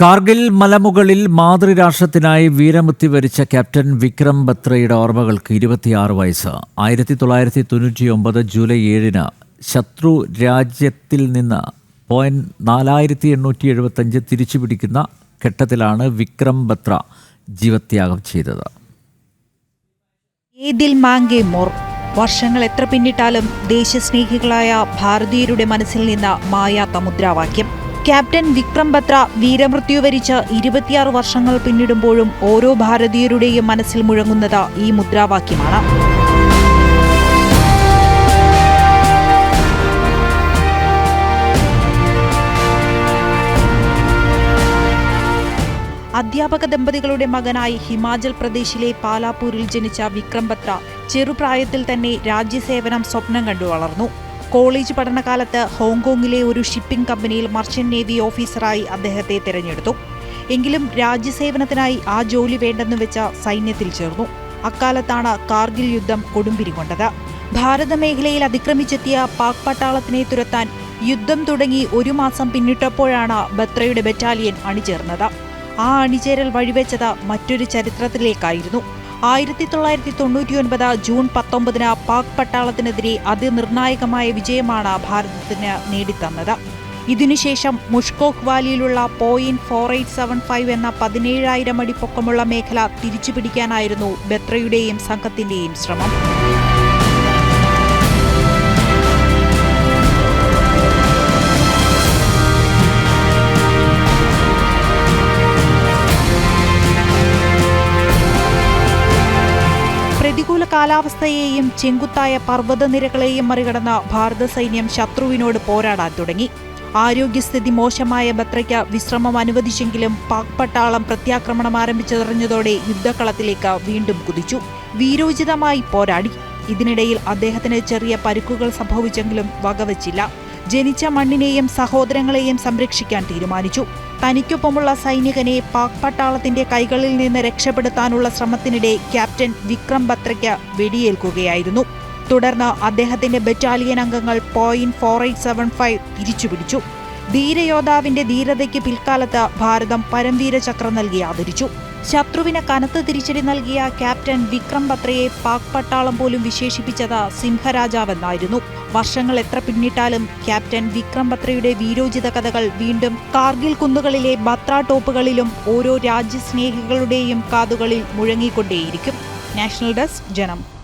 കാർഗിൽ മലമുകളിൽ മാതൃരാഷ്ട്രത്തിനായി വീരമൃത്യു വരിച്ച ക്യാപ്റ്റൻ വിക്രം ബത്രയുടെ ഓർമ്മകൾക്ക് ഇരുപത്തിയാറ് വയസ്സ്. ആയിരത്തി തൊള്ളായിരത്തി തൊണ്ണൂറ്റിയൊമ്പത് ജൂലൈ ഏഴിന് ശത്രു രാജ്യത്തിൽ നിന്ന് പോയിന്റ് നാലായിരത്തി എണ്ണൂറ്റി എഴുപത്തഞ്ച് തിരിച്ചുപിടിക്കുന്ന ഘട്ടത്തിലാണ് വിക്രം ബത്ര ജീവത്യാഗം ചെയ്തത്. മോർ? വർഷങ്ങൾ എത്ര പിന്നിട്ടാലും ദേശസ്നേഹികളായ ഭാരതീയരുടെ മനസ്സിൽ നിന്ന് മായാത്ത മുദ്രാവാക്യം ക്യാപ്റ്റൻ വിക്രം ബത്ര വീരമൃത്യു വരിച്ച് ഇരുപത്തിയാറ് വർഷങ്ങൾ പിന്നിടുമ്പോഴും ഓരോ ഭാരതീയരുടെയും മനസ്സിൽ മുഴങ്ങുന്നത് ഈ മുദ്രാവാക്യമാണ്. അധ്യാപക ദമ്പതികളുടെ മകനായി ഹിമാചൽ പ്രദേശിലെ പാലാപൂരിൽ ജനിച്ച വിക്രം ബത്ര ചെറുപ്രായത്തിൽ തന്നെ രാജ്യസേവനം സ്വപ്നം കണ്ടു വളർന്നു. കോളേജ് പഠനകാലത്ത് ഹോങ്കോങ്ങിലെ ഒരു ഷിപ്പിംഗ് കമ്പനിയിൽ മർച്ചന്റ് നേവി ഓഫീസറായി അദ്ദേഹത്തെ തിരഞ്ഞെടുത്തു. എങ്കിലും രാജ്യസേവനത്തിനായി ആ ജോലി വേണ്ടെന്ന് വെച്ച സൈന്യത്തിൽ ചേർന്നു. അക്കാലത്താണ് കാർഗിൽ യുദ്ധം കൊടുമ്പിരി കൊണ്ടത്. ഭാരത മേഖലയിൽ അതിക്രമിച്ചെത്തിയ പാക് പട്ടാളത്തിനെ തുരത്താൻ യുദ്ധം തുടങ്ങി ഒരു മാസം പിന്നിട്ടപ്പോഴാണ് ബത്രയുടെ ബറ്റാലിയൻ അണിചേർന്നത്. ആ അണിചേരൽ വഴിവെച്ചത് മറ്റൊരു ചരിത്രത്തിലേക്കായിരുന്നു. ആയിരത്തി തൊള്ളായിരത്തി തൊണ്ണൂറ്റിയൊൻപത് ജൂൺ പത്തൊമ്പതിന് പാക് പട്ടാളത്തിനെതിരെ അതിനിർണായകമായ വിജയമാണ് ഭാരതത്തിന് നേടിത്തന്നത്. ഇതിനുശേഷം Mushkoh വാലിയിലുള്ള point four eight seven five എന്ന പതിനേഴായിരം അടി പൊക്കമുള്ള മേഖല തിരിച്ചുപിടിക്കാനായിരുന്നു ബത്രയുടെയും സംഘത്തിന്റെയും ശ്രമം. പ്രതികൂല കാലാവസ്ഥയെയും ചെങ്കുത്തായ പർവതനിരകളെയും മറികടന്ന ഭാരത സൈന്യം ശത്രുവിനോട് പോരാടാൻ തുടങ്ങി. ആരോഗ്യസ്ഥിതി മോശമായ ബത്രയ്ക്ക് വിശ്രമം അനുവദിച്ചെങ്കിലും പാക് പട്ടാളം പ്രത്യാക്രമണം ആരംഭിച്ചതറിഞ്ഞതോടെ യുദ്ധക്കളത്തിലേക്ക് വീണ്ടും കുതിച്ചു. വീരോചിതമായി പോരാടി. ഇതിനിടയിൽ അദ്ദേഹത്തിന് ചെറിയ പരുക്കുകൾ സംഭവിച്ചെങ്കിലും വകവച്ചില്ല. ജനിച്ച മണ്ണിനെയും സഹോദരങ്ങളെയും സംരക്ഷിക്കാൻ തീരുമാനിച്ചു. തനിക്കൊപ്പമുള്ള സൈനികനെ പാക് പട്ടാളത്തിന്റെ കൈകളിൽ നിന്ന് രക്ഷപ്പെടുത്താനുള്ള ശ്രമത്തിനിടെ ക്യാപ്റ്റൻ വിക്രം ബത്രയ്ക്ക് വെടിയേൽക്കുകയായിരുന്നു. തുടർന്ന് അദ്ദേഹത്തിന്റെ ബറ്റാലിയൻ അംഗങ്ങൾ point four eight seven five തിരിച്ചുപിടിച്ചു. ധീരയോദ്ധാവിന്റെ ധീരതയ്ക്ക് പിൽക്കാലത്ത് ഭാരതം പരംവീര ചക്രം നൽകി ആദരിച്ചു. ശത്രുവിന് കനത്ത തിരിച്ചടി നൽകിയ ക്യാപ്റ്റൻ വിക്രം ബത്രയെ പാക് പട്ടാളം പോലും വിശേഷിപ്പിച്ചത് സിംഹരാജാവെന്നായിരുന്നു. വർഷങ്ങൾ എത്ര പിന്നിട്ടാലും ക്യാപ്റ്റൻ വിക്രം ബത്രയുടെ വീരോചിത കഥകൾ വീണ്ടും കാർഗിൽ കുന്നുകളിലെ ബത്ര ടോപ്പുകളിലും ഓരോ രാജ്യസ്നേഹികളുടെയും കാതുകളിൽ മുഴങ്ങിക്കൊണ്ടേയിരിക്കും. നാഷണൽ ഡെസ്ക് ജനം.